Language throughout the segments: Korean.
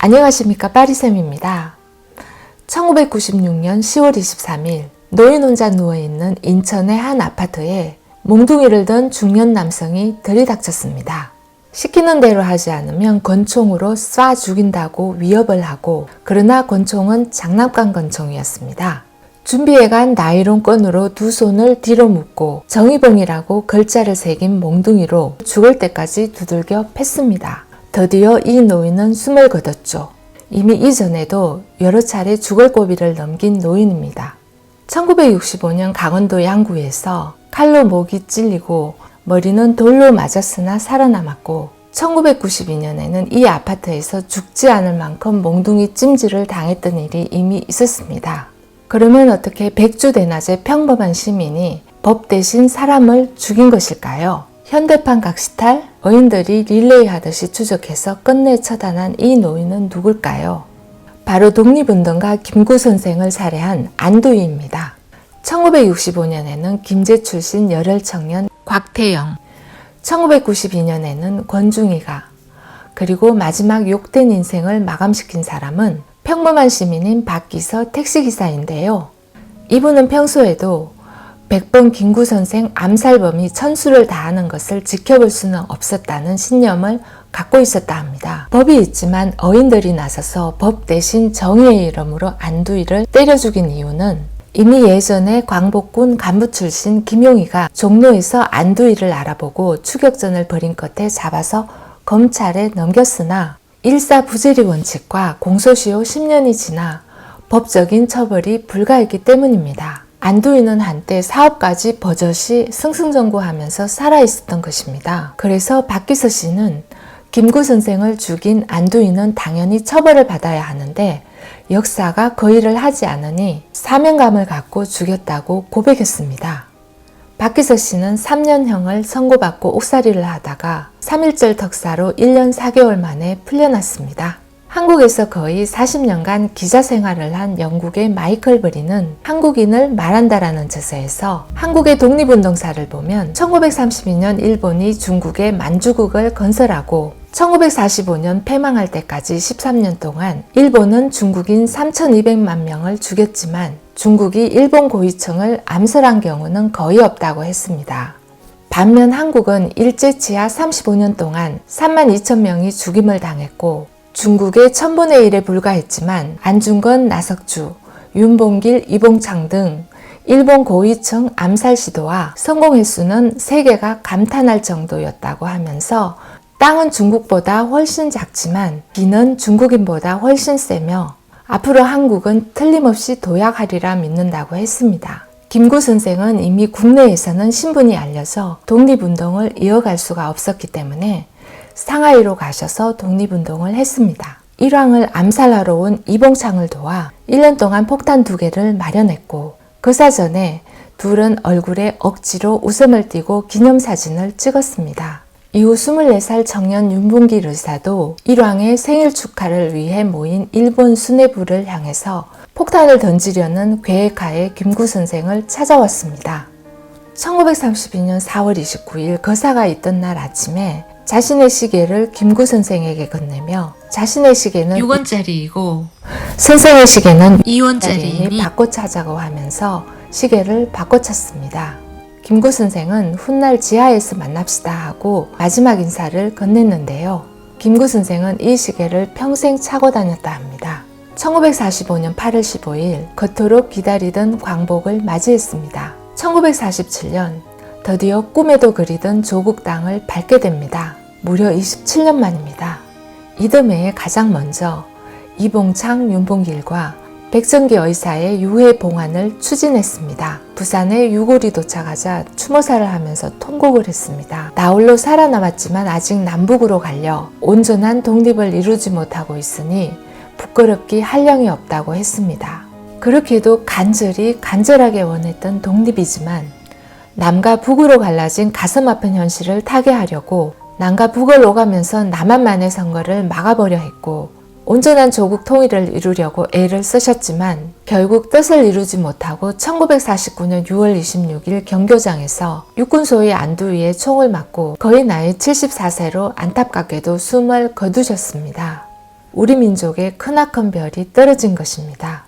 안녕하십니까 빠리쌤입니다. 1996년 10월 23일 노인 혼자 누워있는 인천의 한 아파트에 몽둥이를 든 중년 남성이 들이닥쳤습니다. 시키는 대로 하지 않으면 권총으로 쏴 죽인다고 위협을 하고 그러나 권총은 장난감 권총이었습니다. 준비해간 나이론 끈으로 두 손을 뒤로 묶고 정의봉이라고 글자를 새긴 몽둥이로 죽을 때까지 두들겨 팼습니다. 드디어 이 노인은 숨을 거뒀죠. 이미 이전에도 여러 차례 죽을 고비를 넘긴 노인입니다. 1965년 강원도 양구에서 칼로 목이 찔리고 머리는 돌로 맞았으나 살아남았고 1992년에는 이 아파트에서 죽지 않을 만큼 몽둥이 찜질을 당했던 일이 이미 있었습니다. 그러면 어떻게 백주 대낮에 평범한 시민이 법 대신 사람을 죽인 것일까요? 현대판 각시탈 어인들이 릴레이 하듯이 추적해서 끝내 처단한 이 노인은 누굴까요? 바로 독립운동가 김구 선생을 살해한 안도희입니다. 1965년에는 김제 출신 열혈 청년 곽태영, 1992년에는 권중희가, 그리고 마지막 욕된 인생을 마감시킨 사람은 평범한 시민인 박기서 택시기사인데요. 이분은 평소에도 100번 김구 선생 암살범이 천수를 다하는 것을 지켜볼 수는 없었다는 신념을 갖고 있었다 합니다. 법이 있지만 어인들이 나서서 법 대신 정의의 이름으로 안두희를 때려 죽인 이유는 이미 예전에 광복군 간부 출신 김용희가 종로에서 안두희를 알아보고 추격전을 벌인 끝에 잡아서 검찰에 넘겼으나 일사부재리 원칙과 공소시효 10년이 지나 법적인 처벌이 불가했기 때문입니다. 안도인은 한때 사업까지 버젓이 승승장구하면서 살아있었던 것입니다. 그래서 박기서 씨는 김구 선생을 죽인 안도인은 당연히 처벌을 받아야 하는데 역사가 그 일을 하지 않으니 사명감을 갖고 죽였다고 고백했습니다. 박기서 씨는 3년형을 선고받고 옥살이를 하다가 3.1절 특사로 1년 4개월 만에 풀려났습니다. 한국에서 거의 40년간 기자 생활을 한 영국의 마이클 브리는 한국인을 말한다라는 저서에서 한국의 독립운동사를 보면 1932년 일본이 중국의 만주국을 건설하고 1945년 패망할 때까지 13년 동안 일본은 중국인 3,200만 명을 죽였지만 중국이 일본 고위층을 암살한 경우는 거의 없다고 했습니다. 반면 한국은 일제 치하 35년 동안 3만 2천 명이 죽임을 당했고 중국의 천분의 일에 불과했지만 안중근, 나석주, 윤봉길, 이봉창 등 일본 고위층 암살 시도와 성공 횟수는 세계가 감탄할 정도였다고 하면서 땅은 중국보다 훨씬 작지만 비는 중국인보다 훨씬 세며 앞으로 한국은 틀림없이 도약하리라 믿는다고 했습니다. 김구 선생은 이미 국내에서는 신분이 알려져 독립운동을 이어갈 수가 없었기 때문에 상하이로 가셔서 독립운동을 했습니다. 일왕을 암살하러 온 이봉창을 도와 1년 동안 폭탄 두 개를 마련했고 그 사전에 둘은 얼굴에 억지로 웃음을 띠고 기념사진을 찍었습니다. 이후 24살 청년 윤봉길 의사도 일왕의 생일 축하를 위해 모인 일본 수뇌부를 향해서 폭탄을 던지려는 계획하에 김구 선생을 찾아왔습니다. 1932년 4월 29일 거사가 있던 날 아침에 자신의 시계를 김구 선생에게 건네며 자신의 시계는 6원짜리이고 선생의 시계는 2원짜리이니 이 바꿔 차자고 하면서 시계를 바꿔 찼습니다. 김구 선생은 훗날 지하에서 만납시다 하고 마지막 인사를 건넸는데요. 김구 선생은 이 시계를 평생 차고 다녔다 합니다. 1945년 8월 15일 그토록 기다리던 광복을 맞이했습니다. 1947년 드디어 꿈에도 그리던 조국 땅을 밟게 됩니다. 무려 27년 만입니다. 이듬해에 가장 먼저 이봉창, 윤봉길과 백정기 의사의 유해 봉환을 추진했습니다. 부산에 유골이 도착하자 추모사를 하면서 통곡을 했습니다. 나홀로 살아남았지만 아직 남북으로 갈려 온전한 독립을 이루지 못하고 있으니 부끄럽기 한량이 없다고 했습니다. 그렇게도 간절히 간절하게 원했던 독립이지만 남과 북으로 갈라진 가슴 아픈 현실을 타개하려고 남과 북을 오가면서 남한만의 선거를 막아버려 했고 온전한 조국 통일을 이루려고 애를 쓰셨지만 결국 뜻을 이루지 못하고 1949년 6월 26일 경교장에서 육군 소위 안두위에 총을 맞고 거의 나이 74세로 안타깝게도 숨을 거두셨습니다. 우리 민족의 크나큰 별이 떨어진 것입니다.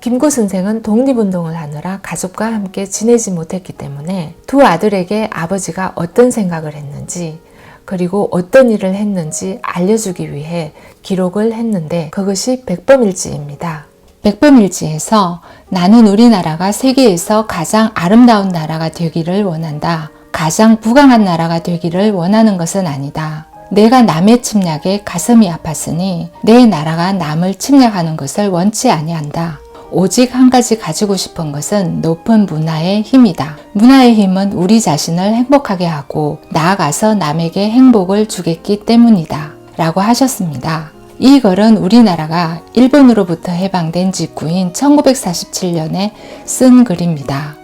김구 선생은 독립운동을 하느라 가족과 함께 지내지 못했기 때문에 두 아들에게 아버지가 어떤 생각을 했는지 그리고 어떤 일을 했는지 알려주기 위해 기록을 했는데 그것이 백범일지입니다. 백범일지에서 나는 우리나라가 세계에서 가장 아름다운 나라가 되기를 원한다. 가장 부강한 나라가 되기를 원하는 것은 아니다. 내가 남의 침략에 가슴이 아팠으니 내 나라가 남을 침략하는 것을 원치 아니한다. 오직 한 가지 가지고 싶은 것은 높은 문화의 힘이다. 문화의 힘은 우리 자신을 행복하게 하고 나아가서 남에게 행복을 주겠기 때문이다. 라고 하셨습니다. 이 글은 우리나라가 일본으로부터 해방된 직후인 1947년에 쓴 글입니다.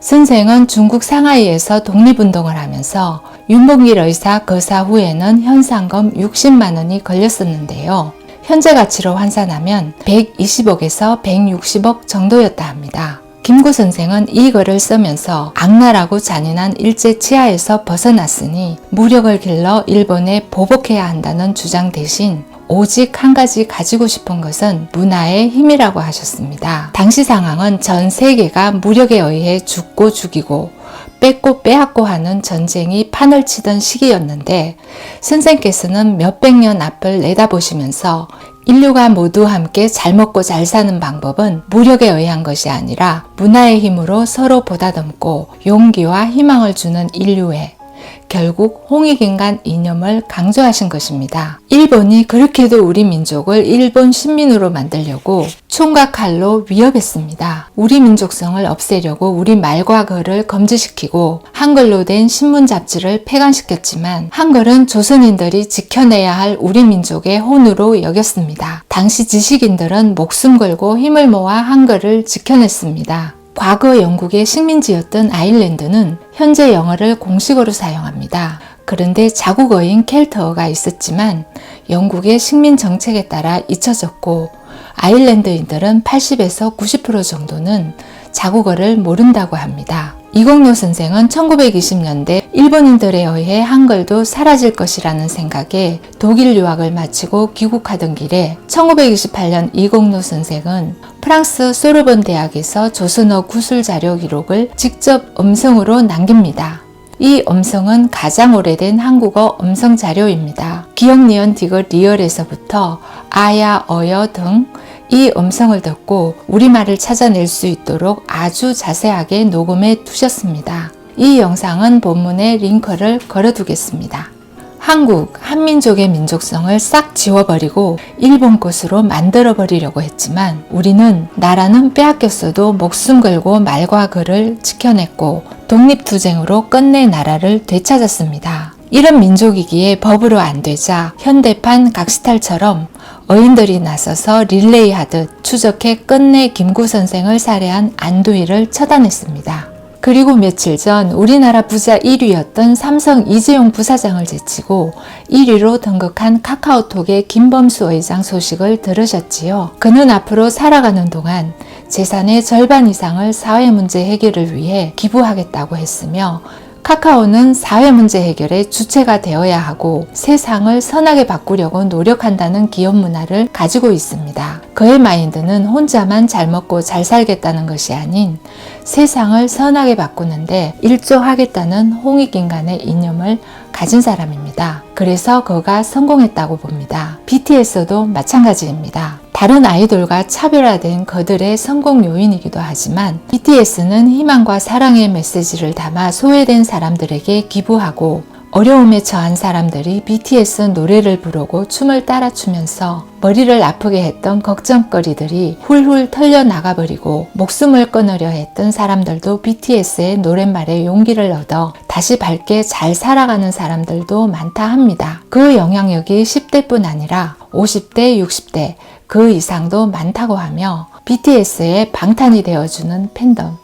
선생은 중국 상하이에서 독립운동을 하면서 윤봉길 의사 거사 후에는 현상금 60만 원이 걸렸었는데요. 현재 가치로 환산하면 120억에서 160억 정도였다 합니다. 김구 선생은 이 글을 쓰면서 악랄하고 잔인한 일제 치하에서 벗어났으니 무력을 길러 일본에 보복해야 한다는 주장 대신 오직 한 가지 가지고 싶은 것은 문화의 힘이라고 하셨습니다. 당시 상황은 전 세계가 무력에 의해 죽고 죽이고 뺏고 빼앗고 하는 전쟁이 판을 치던 시기였는데 선생께서는 몇백 년 앞을 내다보시면서 인류가 모두 함께 잘 먹고 잘 사는 방법은 무력에 의한 것이 아니라 문화의 힘으로 서로 보다듬고 용기와 희망을 주는 인류에 결국 홍익인간 이념을 강조하신 것입니다. 일본이 그렇게도 우리 민족을 일본 식민으로 만들려고 총과 칼로 위협했습니다. 우리 민족성을 없애려고 우리 말과 글을 금지시키고 한글로 된 신문 잡지를 폐간시켰지만 한글은 조선인들이 지켜내야 할 우리 민족의 혼으로 여겼습니다. 당시 지식인들은 목숨 걸고 힘을 모아 한글을 지켜냈습니다. 과거 영국의 식민지였던 아일랜드는 현재 영어를 공식어로 사용합니다. 그런데 자국어인 켈트어가 있었지만 영국의 식민 정책에 따라 잊혀졌고 아일랜드인들은 80에서 90% 정도는 자국어를 모른다고 합니다. 이공로 선생은 1920년대 일본인들에 의해 한글도 사라질 것이라는 생각에 독일 유학을 마치고 귀국하던 길에 1928년 이공로 선생은 프랑스 소르본 대학에서 조선어 구술 자료 기록을 직접 음성으로 남깁니다. 이 음성은 가장 오래된 한국어 음성 자료입니다. 기억 니은 디귿 리얼에서부터 아야, 어여 등 이 음성을 듣고 우리말을 찾아낼 수 있도록 아주 자세하게 녹음해 두셨습니다. 이 영상은 본문에 링크를 걸어두겠습니다. 한국, 한민족의 민족성을 싹 지워버리고 일본 것으로 만들어버리려고 했지만 우리는 나라는 빼앗겼어도 목숨 걸고 말과 글을 지켜냈고 독립투쟁으로 끝내 나라를 되찾았습니다. 이런 민족이기에 법으로 안 되자 현대판 각시탈처럼 어인들이 나서서 릴레이 하듯 추적해 끝내 김구 선생을 살해한 안도희를 처단했습니다. 그리고 며칠 전 우리나라 부자 1위였던 삼성 이재용 부사장을 제치고 1위로 등극한 카카오톡의 김범수 의장 소식을 들으셨지요. 그는 앞으로 살아가는 동안 재산의 절반 이상을 사회 문제 해결을 위해 기부하겠다고 했으며 카카오는 사회 문제 해결의 주체가 되어야 하고 세상을 선하게 바꾸려고 노력한다는 기업 문화를 가지고 있습니다. 그의 마인드는 혼자만 잘 먹고 잘 살겠다는 것이 아닌 세상을 선하게 바꾸는데 일조하겠다는 홍익인간의 이념을 가진 사람입니다. 그래서 그가 성공했다고 봅니다. BTS도 마찬가지입니다. 다른 아이돌과 차별화된 그들의 성공 요인이기도 하지만 BTS는 희망과 사랑의 메시지를 담아 소외된 사람들에게 기부하고 어려움에 처한 사람들이 BTS 노래를 부르고 춤을 따라 추면서 머리를 아프게 했던 걱정거리들이 훌훌 털려 나가버리고 목숨을 끊으려 했던 사람들도 BTS의 노랫말에 용기를 얻어 다시 밝게 잘 살아가는 사람들도 많다 합니다. 그 영향력이 10대뿐 아니라 50대, 60대, 그 이상도 많다고 하며 BTS의 방탄이 되어주는 팬덤,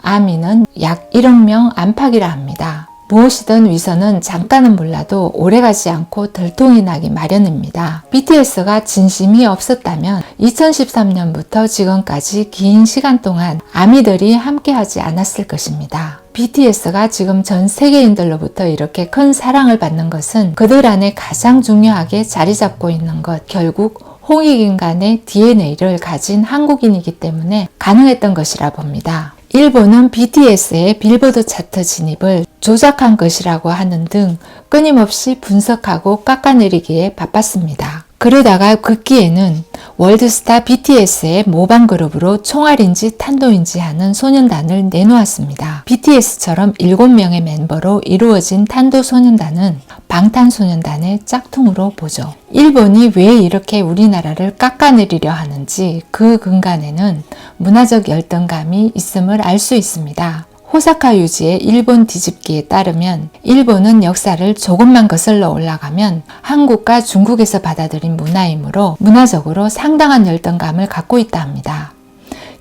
아미는 약 1억 명 안팎이라 합니다. 무엇이든 위선은 잠깐은 몰라도 오래가지 않고 들통이 나기 마련입니다. BTS가 진심이 없었다면 2013년부터 지금까지 긴 시간 동안 아미들이 함께하지 않았을 것입니다. BTS가 지금 전 세계인들로부터 이렇게 큰 사랑을 받는 것은 그들 안에 가장 중요하게 자리 잡고 있는 것, 결국 홍익인간의 DNA를 가진 한국인이기 때문에 가능했던 것이라 봅니다. 일본은 BTS의 빌보드 차트 진입을 조작한 것이라고 하는 등 끊임없이 분석하고 깎아내리기에 바빴습니다. 그러다가 극기에는 월드스타 BTS의 모방 그룹으로 총알인지 탄도인지 하는 소년단을 내놓았습니다. BTS처럼 7명의 멤버로 이루어진 탄도 소년단은 방탄소년단의 짝퉁으로 보죠. 일본이 왜 이렇게 우리나라를 깎아내리려 하는지 그 근간에는 문화적 열등감이 있음을 알 수 있습니다. 호사카 유지의 일본 뒤집기에 따르면 일본은 역사를 조금만 거슬러 올라가면 한국과 중국에서 받아들인 문화이므로 문화적으로 상당한 열등감을 갖고 있다 합니다.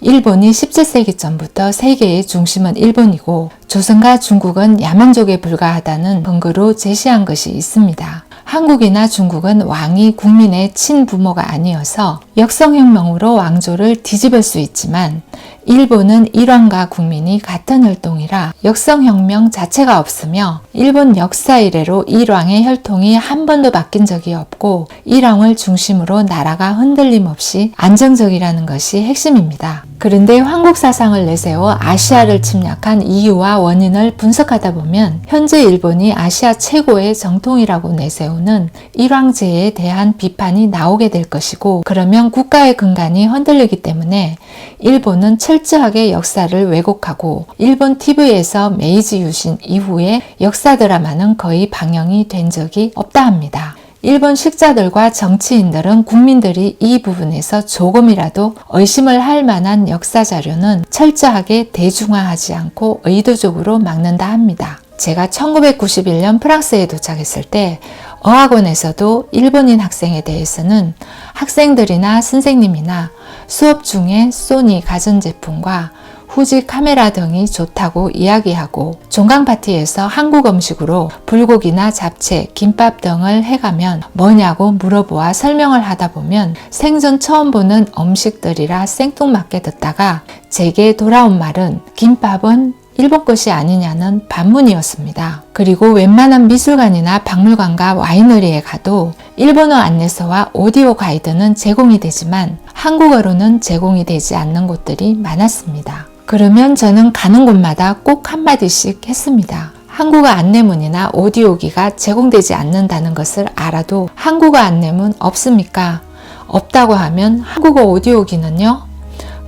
일본이 17세기 전부터 세계의 중심은 일본이고 조선과 중국은 야만족에 불과하다는 근거로 제시한 것이 있습니다. 한국이나 중국은 왕이 국민의 친부모가 아니어서 역성혁명으로 왕조를 뒤집을 수 있지만 일본은 일왕과 국민이 같은 혈통이라 역성혁명 자체가 없으며 일본 역사 이래로 일왕의 혈통이 한 번도 바뀐 적이 없고 일왕을 중심으로 나라가 흔들림 없이 안정적이라는 것이 핵심입니다. 그런데 한국 사상을 내세워 아시아를 침략한 이유와 원인을 분석하다 보면 현재 일본이 아시아 최고의 정통이라고 내세우는 일왕제에 대한 비판이 나오게 될 것이고 그러면 국가의 근간이 흔들리기 때문에 일본은 철저하게 역사를 왜곡하고 일본 TV에서 메이지 유신 이후에 역사 드라마는 거의 방영이 된 적이 없다 합니다. 일본 식자들과 정치인들은 국민들이 이 부분에서 조금이라도 의심을 할 만한 역사 자료는 철저하게 대중화하지 않고 의도적으로 막는다 합니다. 제가 1991년 프랑스에 도착했을 때 어학원에서도 일본인 학생에 대해서는 학생들이나 선생님이나 수업 중에 소니 가전제품과 후지 카메라 등이 좋다고 이야기하고 종강 파티에서 한국 음식으로 불고기나 잡채, 김밥 등을 해가면 뭐냐고 물어보아 설명을 하다 보면 생전 처음 보는 음식들이라 생뚱맞게 듣다가 제게 돌아온 말은 김밥은 일본 것이 아니냐는 반문이었습니다. 그리고 웬만한 미술관이나 박물관과 와이너리에 가도 일본어 안내서와 오디오 가이드는 제공이 되지만 한국어로는 제공이 되지 않는 곳들이 많았습니다. 그러면 저는 가는 곳마다 꼭 한마디씩 했습니다. 한국어 안내문이나 오디오기가 제공되지 않는다는 것을 알아도 한국어 안내문 없습니까? 없다고 하면 한국어 오디오기는요?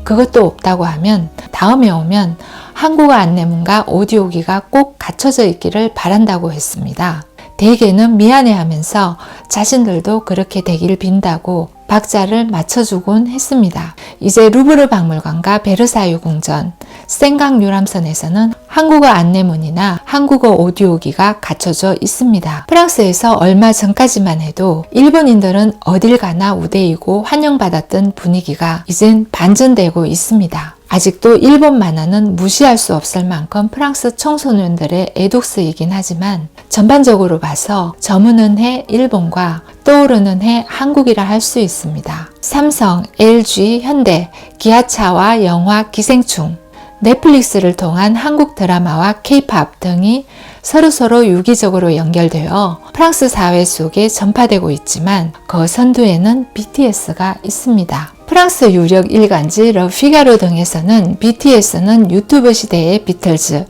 그것도 없다고 하면 다음에 오면 한국어 안내문과 오디오기가 꼭 갖춰져 있기를 바란다고 했습니다. 대개는 미안해 하면서 자신들도 그렇게 되길 빈다고 박자를 맞춰주곤 했습니다. 이제 루브르 박물관과 베르사유 궁전, 생강 유람선에서는 한국어 안내문이나 한국어 오디오기가 갖춰져 있습니다. 프랑스에서 얼마 전까지만 해도 일본인들은 어딜 가나 우대이고 환영받았던 분위기가 이젠 반전되고 있습니다. 아직도 일본 만화는 무시할 수 없을 만큼 프랑스 청소년들의 애독스이긴 하지만 전반적으로 봐서 저무는 해 일본과 떠오르는 해 한국이라 할 수 있습니다. 삼성, LG, 현대, 기아차와 영화 기생충, 넷플릭스를 통한 한국 드라마와 케이팝 등이 서로서로 유기적으로 연결되어 프랑스 사회 속에 전파되고 있지만 그 선두에는 BTS가 있습니다. 프랑스 유력 일간지 러 피가로 등에서는 BTS는 유튜브 시대의 비틀즈,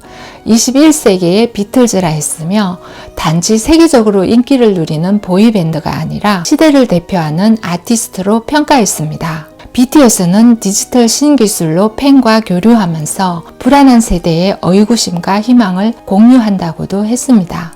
21세기의 비틀즈라 했으며 단지 세계적으로 인기를 누리는 보이밴드가 아니라 시대를 대표하는 아티스트로 평가했습니다. BTS는 디지털 신기술로 팬과 교류하면서 불안한 세대의 의구심과 희망을 공유한다고도 했습니다.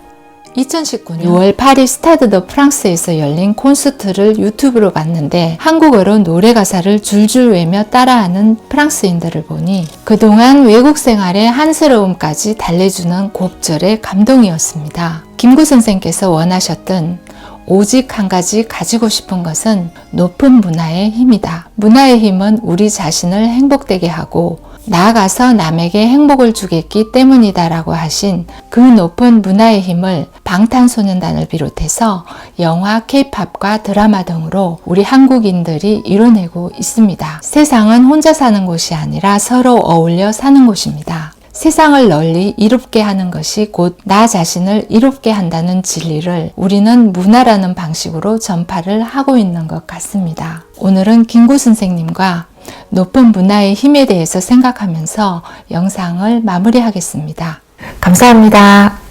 2019년 6월 파리 스타드 더 프랑스에서 열린 콘서트를 유튜브로 봤는데 한국어로 노래 가사를 줄줄 외며 따라하는 프랑스인들을 보니 그동안 외국 생활의 한스러움까지 달래주는 곱절의 감동이었습니다. 김구 선생께서 원하셨던 오직 한 가지 가지고 싶은 것은 높은 문화의 힘이다. 문화의 힘은 우리 자신을 행복되게 하고 나아가서 남에게 행복을 주겠기 때문이다라고 하신 그 높은 문화의 힘을 방탄소년단을 비롯해서 영화, 케이팝과 드라마 등으로 우리 한국인들이 이뤄내고 있습니다. 세상은 혼자 사는 곳이 아니라 서로 어울려 사는 곳입니다. 세상을 널리 이롭게 하는 것이 곧 나 자신을 이롭게 한다는 진리를 우리는 문화라는 방식으로 전파를 하고 있는 것 같습니다. 오늘은 김구 선생님과 높은 문화의 힘에 대해서 생각하면서 영상을 마무리하겠습니다. 감사합니다.